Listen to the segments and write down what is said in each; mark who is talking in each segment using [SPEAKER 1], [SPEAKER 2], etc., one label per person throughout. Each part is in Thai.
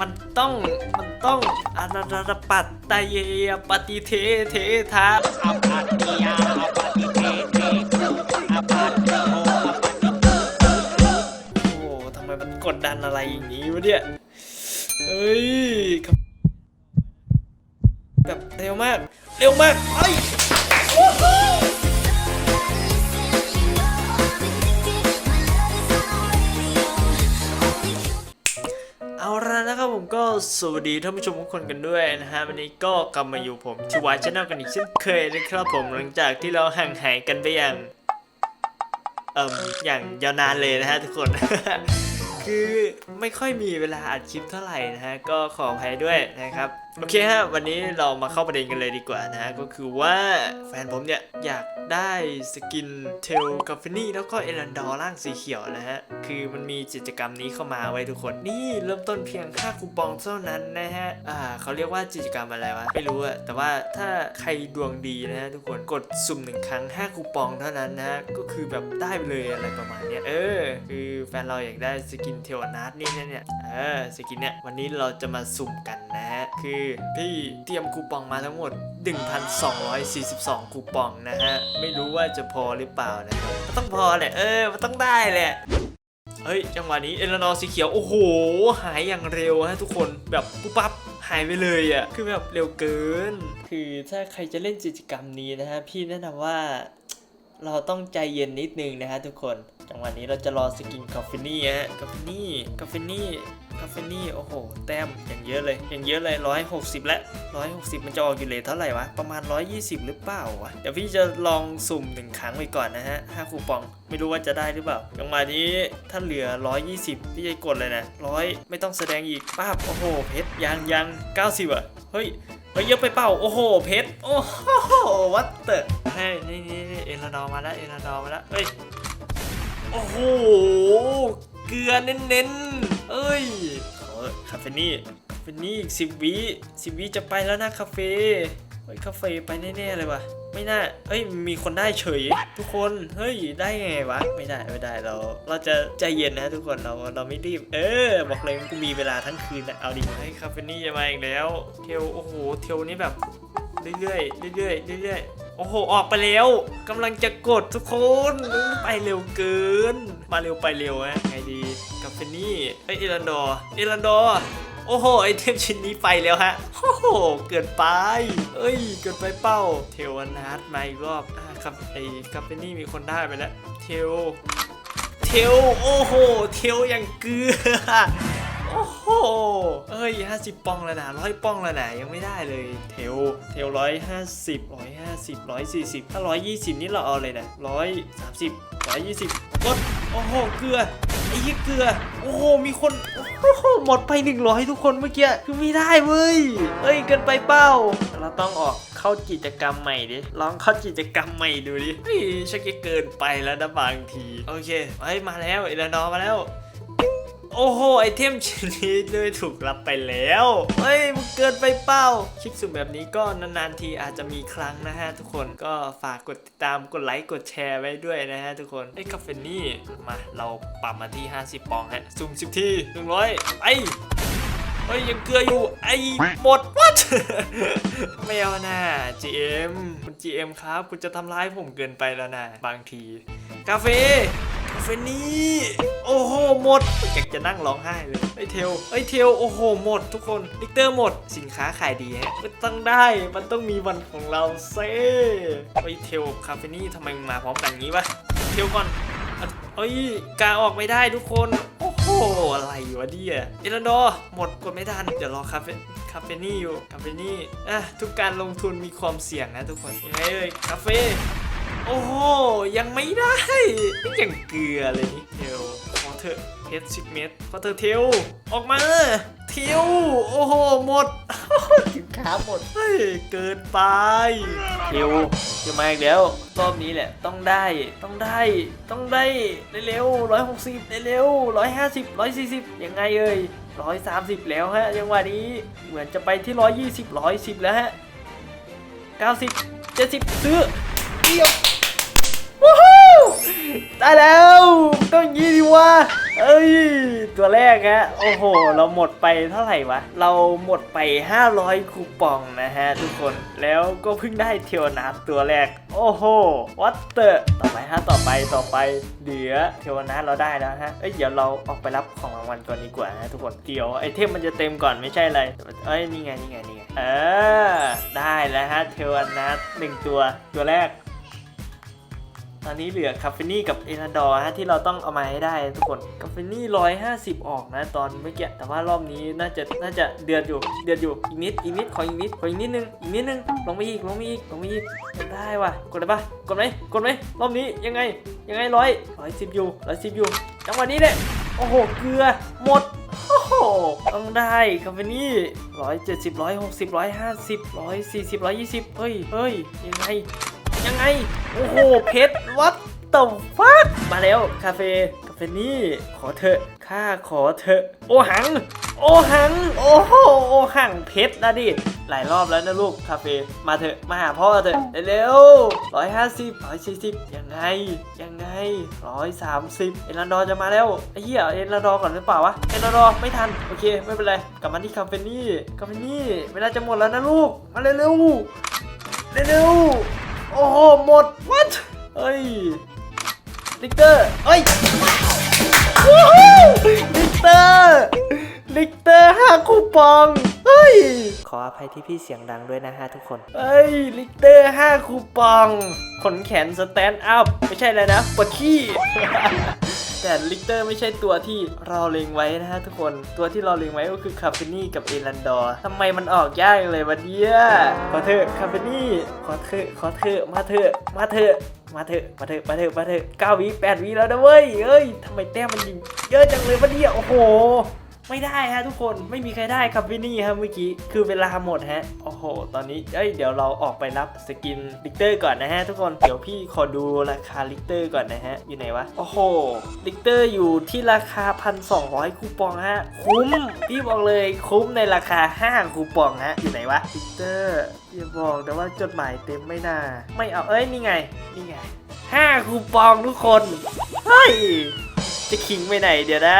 [SPEAKER 1] มันต้องมันต้องอนาตปัตตเยปฏิเทเททา
[SPEAKER 2] อปัตติยาอปฏิเทเทอปัตติโมอปฏิ
[SPEAKER 1] โอ้โหทำไมมันกดดันอะไรอย่างนี้วะเนี่ยเอ้ยกับแบบเร็วมาก เร็วมากไอ้ย สวัสดีท่านผู้ชมทุกคนกันด้วยนะฮะวันนี้ก็กลับมาอยู่ผมชิวายชาแนลกันอีกเช่นเคยนะครับผมหลังจากที่เราห่างหายกันไปอย่างเอ่มอย่างยาวนานเลยนะฮะทุกคน คือไม่ค่อยมีเวลาอัดคลิปเท่าไหร่นะฮะก็ขออภัยด้วยนะครับ โอเคฮะ วันนี้เรามาเข้าประเด็นกันเลยดีกว่านะฮะก็คือว่าแฟนผมเนี่ย อยากได้สกินเทลกาฟนี่แล้วก็เอรันดอร่างสีเขียวนะฮะ คือมันมีกิจกรรมนี้เข้ามาไว้ทุกคน นี่เริ่มต้นเพียง5คูปองเท่านั้นนะฮะ อ่าเขาเรียกว่ากิจกรรมอะไรวะ ไม่รู้อะแต่ว่าถ้าใครดวงดีนะฮะทุกคนกดสุ่มหนึ่งครั้ง 5 คูปองเท่านั้นนะฮะ ก็คือแบบได้ไปเลยอะไรประมาณเนี้ยเออ คือแฟนเราอยากได้สกินเทลนาร์ดนี่เนี่ยเออสกินเนี่ยวันนี้เราจะมาสุ่มกันนะฮะคือพี่เตรียมคูปองมาทั้งหมด 1,242 คูปองนะฮะ ไม่รู้ว่าจะพอหรือเปล่านะครับมันต้องพอแหละ เออ มันต้องได้แหละ เฮ้ย จังหวะนี้เอลนอร์สีเขียว โอ้โห หายอย่างเร็วฮะทุกคน แบบปุ๊บปั๊บหายไปเลยอะ่ะ คือแบบเร็วเกิน คือถ้าใครจะเล่นกิจกรรมนี้นะฮะ พี่แนะนำว่าเราต้องใจเย็นนิดนึงนะฮะทุกคน จังหวะนี้เราจะรอสกินกาเฟนี่ฮะกาเฟนี่กาเฟนี่ กาเฟนี่ โอ้โห แต้มอย่างเยอะเลย อย่างเยอะเลย 160 และ 160 มันจะออกอยู่เลยเท่าไหร่วะ ประมาณ 120 หรือเปล่าวะ เดี๋ยวพี่จะลองสุ่มหนึ่งครั้งไปก่อนนะฮะ 5 คูปอง ไม่รู้ว่าจะได้หรือเปล่าจังหวะนี้ถ้าเหลือ 120 พี่จะกดเลยนะ 100 ไม่ต้องแสดงอีกป้าบ โอ้โห เพชรยังยัง 90อะ เฮ้ยเฮ้ยเยอะไปเปล่า โอ้โห เพชร โอ้โห วัดเตอร์เฮ้ยนี่นี่เอลานอมาแล้ว เอลานอมาแล้ว เฮ้ย โอ้โห เกลือเน้นๆ เอ้ยโอ้ยคาเฟนี่คาเฟนี่อีกสิบวิสิบวิจะไปแล้วนะคาเฟ่เฮ้ยคาเฟ่ไปแน่ๆเลยว่ะไม่น่าเอ้ย มีคนได้เฉย ทุกคน เฮ้ย ได้ไงวะ ไม่ได้ ไม่ได้ เรา เราจะใจเย็นนะทุกคน เรา เราไม่รีบ เออ บอกเลยกูมีเวลาทั้งคืนนะเอาดิให้คาเฟนี่จะมาอีกแล้ว เทล โอ้โห เทลนี่แบบ เรื่อยๆ เรื่อยๆ เรื่อยๆ โอ้โห ออกไปแล้วกำลังจะกดทุกคน ไปเร็วเกิน มาเร็วไปเร็วฮะไงดีกับ เฟนนี่ไอเอรันดอร์เอรันดอร์โอ้โห ไอเทมชิ้นนี้ไปแล้วฮะ โอ้โห เกินไป เอ้ย เกินไปเป้า เทวนาร์ดมาอีกรอบอ่าครับไอกับเปนี่มีคนได้ไปแล้ว เทล เทล โอ้โห เทลอย่างเกลือ เอ้ยห้าสิบปองแล้วนะร้อยปองแล้วนะยังไม่ได้เลยเทลเทลร้อยห้าสิบร้อยห้าสิบร้อยสี่สิบถ้าร้อยยี่สิบนี่เราเอาเลยนะร้อยสามสิบร้อยยี่สิบกดโอ้โหเกลือไอ้เหี้ยเกลือ โอ้โห มีคน โอ้โห หมดไปหนึ่งร้อยทุกคนเมื่อกี้ คือไม่ได้เว้ยเอ้ย เกินไปเป้า เราต้องออกเข้ากิจกรรมใหม่ดิ ลองเข้ากิจกรรมใหม่ดูดิเฮ้ยชักจะเกินไปแล้วนะบางที โอเคเฮ้ย มาแล้วเอลานอมาแล้ว โอ้โห ไอเทมชิ้นนี้ด้วยถูกรับไปแล้ว เฮ้ยมันเกินไปเป้า คลิปสุ่มแบบนี้ก็นานๆทีอาจจะมีครั้งนะฮะทุกคนก็ฝากกดติดตามกดไลค์กดแชร์ไว้ด้วยนะฮะทุกคนไอ้คาเฟนี่มาเราปรับมาที่ 50 ปองฮะสุ่ม10 ที 100ไปเฮ้ยยังเกลืออยู่ไอ้หมด what ไม่เอานะ GM คุณ GM ครับ คุณจะทำร้ายผมเกินไปแล้วนะ บางที กาเฟ เฟนี่โอ้โหหมดอยากจะนั่งร้องไห้เลยไอเทลไอเทลโอ้โหหมดทุกคนลิกเตอร์หมดสินค้าขายดีฮะมันต้องได้มันต้องมีวันของเราเซ่ไอเทลคาเฟนี่ทำไมมึงมาพร้อมกันงี้วะเทลก่อนเอ้ยกาออกไม่ได้ทุกคน โอ้โห อะไรวะเนี่ยเอรันดอหมดกดไม่ทัน เดี๋ยวรอคาเฟคาเฟนี่อยู่คาเฟนี่อะทุกการลงทุนมีความเสี่ยงนะทุกคนยังไงเอ่ยคาเฟ่ โอ้โห ยังไม่ได้ยังเกลือเลยนี่เทลขอเถอะเพชรสิบเมตรขอเถอะเทลออกมาเทลโอ้โห หมดสินค้าหมดเฮ้ยเกินไปเทลจะมาอีกแล้วรอบนี้แหละต้องได้ต้องได้ต้องได้เร็วๆร้อยหกสิบเร็วร้อยห้าสิบร้อยสี่สิบยังไงเอ่ยร้อยสามสิบแล้วฮะยังหวะนี้เหมือนจะไปที่ร้อยยี่สิบร้อยสิบแล้วฮะเก้าสิบเจ็ดสิบซื้อเดียวว้าว ได้แล้วต้องย่างนี้ดิวะเอ้ย ตัวแรกฮะโอ้โห เราหมดไปเท่าไหร่วะ เราหมดไป 500 คูปองนะฮะทุกคนแล้วก็เพิ่งได้เทวนาตัวแรก โอ้โหวัตเตอร์ต่อไปฮะต่อไปต่อไปเหลือเทวนาเราได้แล้วฮะเอ้ยเดี๋ยวเราออกไปรับของรางวัลก่อนดีกว่านะทุกคนเดี๋ยวไอเทมมันจะเต็มก่อนไม่ใช่อะไรเอ้ยนี่ไงนี่ไงนี่ไงเออได้แล้วฮะเทวนาหนึ่งตัวตัวแรก ตอนนี้เหลือคาเฟนี่กับเอนาดอร์ฮะที่เราต้องเอามาให้ได้ทุกคนคาเฟนี่ร้อยห้าสิบออกนะตอนเมื่อกี้แต่ว่ารอบนี้น่าจะน่าจะเดือดอยู่เดือดอยู่อีกนิดอีกนิดขออีกนิดขออีกนิดนึงอีกนิดนึงลงไปอีกลงไปอีกลงไปอีกได้ว่ะกดได้ปะกดไหมกดไหมรอบนี้ยังไงยังไงร้อยร้อยสิบอยู่ร้อยสิบอยู่จังหวะนี้เนี่ยโอ้โหเกลือหมดโอ้โหต้องได้คาเฟนี่ร้อยเจ็ดสิบร้อยหกสิบร้อยห้าสิบร้อยสี่สิบร้อยยี่สิบเฮ้ยเฮ้ยยังไง ยังไง โอ้โห เพชรวัดต e ฟักมาแล้ว คาเฟ่คาเฟนี่ ขอเถอะข้าขอเถอะ โอหัง โอหัง โอ้โห โอหังเพชรนะดิ หลายรอบแล้วนะลูก คาเฟ่มาเถอะ มาหาพ่อเถอะเร็วร้อยห้าสิบร้อยสี่สิบยังไง ยังไงร้อยสามสิบเอรันดอร์จะมาแล้วไอ้เหี้ยเอรันดอร์ก่อนหรือเปล่าวะ เอรันดอร์ไม่ทัน โอเค ไม่เป็นไร กลับมาที่คาเฟ่นี่ คาเฟ่นี่ เวลาจะหมดแล้วนะลูก มาเร็วๆเร็วๆ โอ้โห หมด what เฮ้ยลิกเตอร์เฮ้ยวู้ฮู้ลิกเตอร์ลิกเตอร์ห้าคูปอง เฮ้ย ขออภัยที่พี่เสียงดังด้วยนะฮะทุกคน เฮ้ย ลิกเตอร์ห้าคูปอง ขนแขนสแตนด์อัพ ไม่ใช่เลยนะปวดขี้ แต่ลิกเตอร์ไม่ใช่ตัวที่เราเล็งไว้นะฮะทุกคนตัวที่เราเล็งไว้ก็คือคาเฟนี่กับเอรันดอร์ทำไมมันออกยากเลยวันเนี้ยขอเถอะคาเฟนี่ขอเถอะขอเถอะมาเถอะมาเถอะมาเถอะมาเถอะมาเถอะมาเถอะเก้าวิแปดวิแล้วนะเว้ยเอ้ยทำไมแต้มมันยิงเยอะจังเลยวันเนี้โอ้โห ไม่ได้ฮะทุกคนไม่มีใครได้ครับวินนี่ฮะเมื่อกี้คือเวลาหมดฮะโอ้โห ตอนนี้เอ้ยเดี๋ยวเราออกไปรับสกินลิกเตอร์ก่อนนะฮะทุกคนเดี๋ยวพี่ขอดูราคาลิกเตอร์ก่อนนะฮะอยู่ไหนวะโอ้โหลิกเตอร์อยู่ที่ราคา 1,200 คูปองฮะคุ้มพี่บอกเลยคุ้มในราคา 5 คูปองฮะอยู่ไหนวะลิกเตอร์อย่าบอกแต่ว่าจดหมายเต็มไม่น่า ไม่เอาเอ้ยนี่ไงนี่ไง5คูปองทุกคนเฮ้ยจะขิงไปไหนเดี๋ยวนะ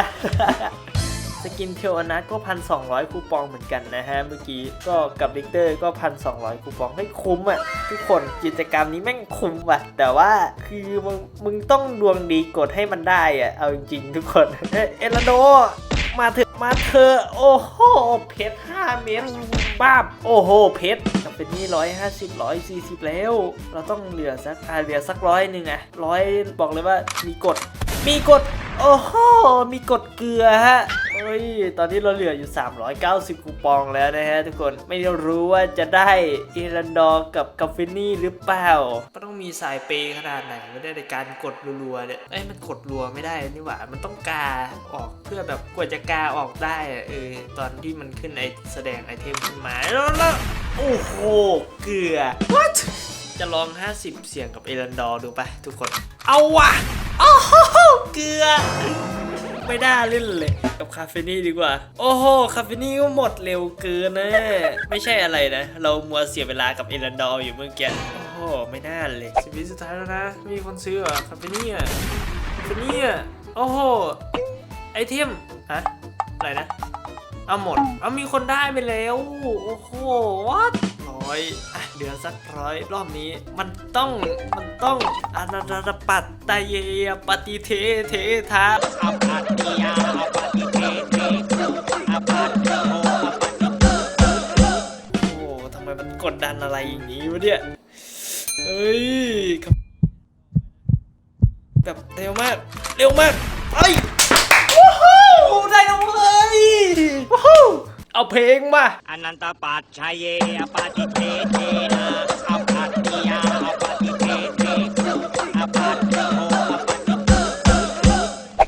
[SPEAKER 1] กินเทลอนัทก็พันสองคูปองเหมือนกันนะฮะเมื่อกี้ก็กับลิกเตอร์ก็พันสองคูปองให้คุ้มอะทุกคนกิจกรรมนี้แม่งคุ้มว่ะ แต่ว่าคือมึงมึงต้องดวงดีกดให้มันได้อะเอาจริงๆทุกคนเอลโดมาเถอะมาเถอะโอ้โหเพชรห้าเม็ดบ้าบโอ้โหเพชรจะเป็นนี่ร้อยห้าสิบร้อยสี่สิบแล้ว เราต้องเหลือสักอ่าเหลือสักร้อยหนึ่งอะร้อยบอกเลยว่ามีกดมีกดโอ้โหมีกดเกลือฮะ เฮ้ย ตอนนี้เราเหลืออยู่ 390 คูปองแล้วนะฮะทุกคน ไม่รู้ว่าจะได้เอรันดอร์กับกาเฟนี่หรือเปล่า ก็ต้องมีสายเปย์ขนาดไหนไม่ได้ในการกดรัวๆเนี่ย เอ้ย มันกดรัวไม่ได้นี่หว่า มันต้องกาออกเพื่อแบบกว่าจะกาออกได้อะเออ ตอนที่มันขึ้นไอแสดงไอเทมขึ้นมาแล้วแล้วโอ้โห เกลือ what จะลอง 50 เสียงกับเอรันดอร์ดูไปทุกคน เอาว่ะโอ้โห เกลือ ไม่ได้เล่นเลยกับคาเฟนี่ดีกว่า โอ้โหคาเฟนี่ก็หมดเร็วเกินนะไม่ใช่อะไรนะ เรามัวเสียเวลากับเอรันดอร์อยู่เมื่อกี้โอ้โหไม่น่าเลยสิบวิสุดท้ายแล้วนะมีคนซื้อเหรอคาเฟนี่อะคาเฟนี่อะโอ้โหไอเทมฮะอะไรนะเอาหมดเอามีคนได้ไปแล้ว โอ้โหวัด ร้อยอะเดือนสักร้อยรอบนี้ มันต้องมันต้องอนาตปัตตะเยปฏิเทเททา
[SPEAKER 2] อปัตติยาอปฏิเทเทอปัตติโมอปฏิ
[SPEAKER 1] โอ้โหทำไมมันกดดันอะไรอย่างนี้วะเนี่ยเฮ้ยแบบเร็วมาก เร็วมากไปโอ้โหได้แล้วเว้ยโอ้โห เอาเพลงมา
[SPEAKER 2] อนันตปัจชัยเยอปฏิเทเทนะอปัตติยาอปฏิเทเทอปัตติโมอปฏิ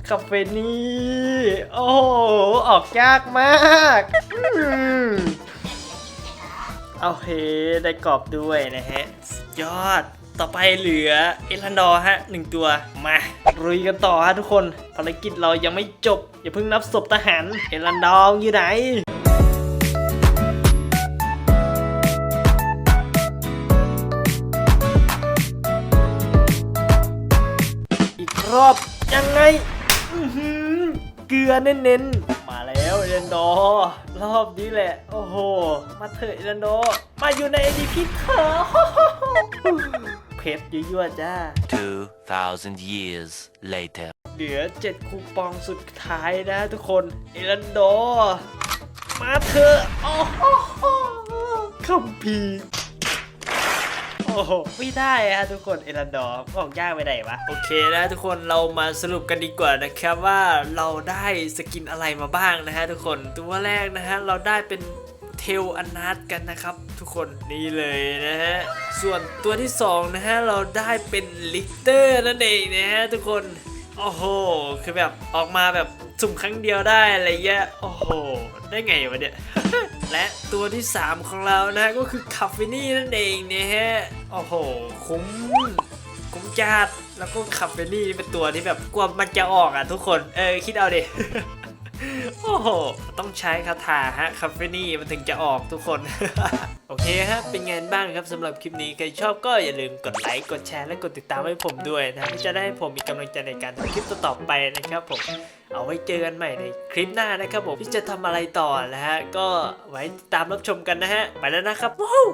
[SPEAKER 1] คาเฟนี่โอ้โหออกยากมากอืมเอาเฮได้กรอบด้วยนะฮะสุดยอด ต่อไปเหลือเอลันดอร์ฮะหนึ่งตัว มารุยกันต่อฮะทุกคน ภารกิจเรายังไม่จบ อย่าเพิ่งนับศพทหาร เอลันดอร์อยู่ไหน รอบยังไงอื้อหือเกลือเน้นๆ มาแล้วเอรันดอร์รอบนี้แหละ โอ้โห มาเถอะเอรันดอร์มาอยู่ในเอดีพิเถอะเพชรยั่วๆจ้า
[SPEAKER 3] 2,000 years later.
[SPEAKER 1] เหลือ 7 คูปองสุดท้ายนะทุกคน เอรันดอร์มาเถอะโอ้โหคัมภีร์ โอ้โหไม่ได้อะทุกคนเอรันดอร์ออกยากไปไหนวะ โอเคนะทุกคนเรามาสรุปกันดีกว่านะครับว่าเราได้สกินอะไรมาบ้างนะฮะทุกคนตัวแรกนะฮะเราได้เป็นเทลอนาร์กันนะครับ ทุกคนนี่เลยนะฮะส่วนตัวที่สองนะฮะเราได้เป็นลิกเตอร์นั่นเองนะฮะทุกคนโอ้โห คือแบบออกมาแบบสุ่มครั้งเดียวได้อะไรเงี้ย โอ้โห ได้ไงวะเนี่ย และตัวที่ 3 ของเรานะก็คือคาเฟนี่นั่นเองนะฮะ โอ้โห คุ้ม คุ้มจัดแล้วก็คาเฟนี่นี่เป็นตัวที่แบบกลัวมันจะออกอะทุกคน เออคิดเอาดิ โอ้โห ต้องใช้คาถาฮะคาเฟนี่มันถึงจะออกทุกคน โอเคฮะ เป็นไงบ้างครับสำหรับคลิปนี้ ใครชอบก็อย่าลืมกดไลค์ กดแชร์ และกดติดตามให้ผมด้วยนะเพื่อจะได้ให้ผมมีกำลังใจในการทำคลิปต่อๆไปนะครับผม เอาไว้เจอกันใหม่ในคลิปหน้านะครับผมที่จะทำอะไรต่อนะฮะ ก็ไว้ติดตามรับชมกันนะฮะ ไปแล้วนะครับว้าว